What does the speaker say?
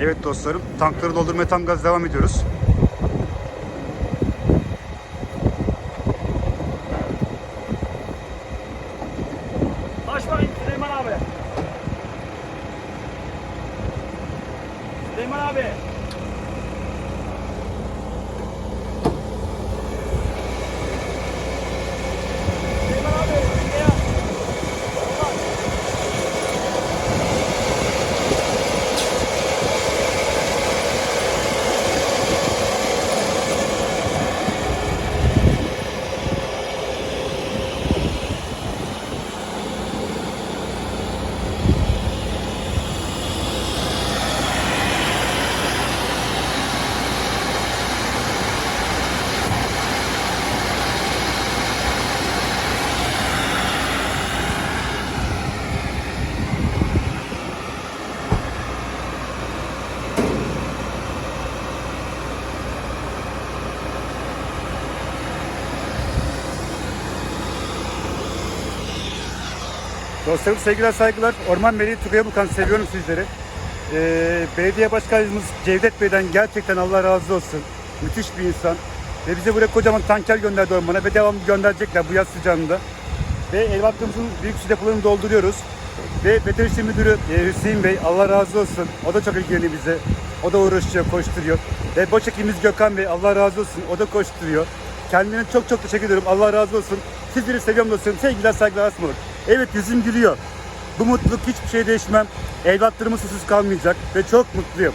Evet dostlarım, tankları doldurmaya tam gaz devam ediyoruz. Baş bakayım Süleyman abi. Süleyman abi. Süleyman abi. ne yap? Bak. Dostlarım sevgiler saygılar. Orman Beyliği Tugay Bukan seviyorum sizleri. Ee, belediye başkanımız Cevdet Bey'den gerçekten Allah razı olsun. Müthiş bir insan. Ve bize buraya kocaman tanker gönderdi ormana ve devamlı gönderecekler bu yaz sıcağında. Ve el hakkımızın büyük su depolarını dolduruyoruz. Ve Veteriner İşleri Müdürü e, Hüseyin Bey Allah razı olsun. O da çok ilgileniyor bize. O da uğraşıyor, koşturuyor. Ve başhekimimiz Gökhan Bey Allah razı olsun. O da koşturuyor. Kendine çok çok teşekkür ediyorum. Allah razı olsun. Sizleri seviyorum dostlarım. Sevgiler, saygılar, asmalık. Evet yüzüm gülüyor. Bu mutluluk hiçbir şey değişmem. Evlatlarımız susuz kalmayacak ve çok mutluyum.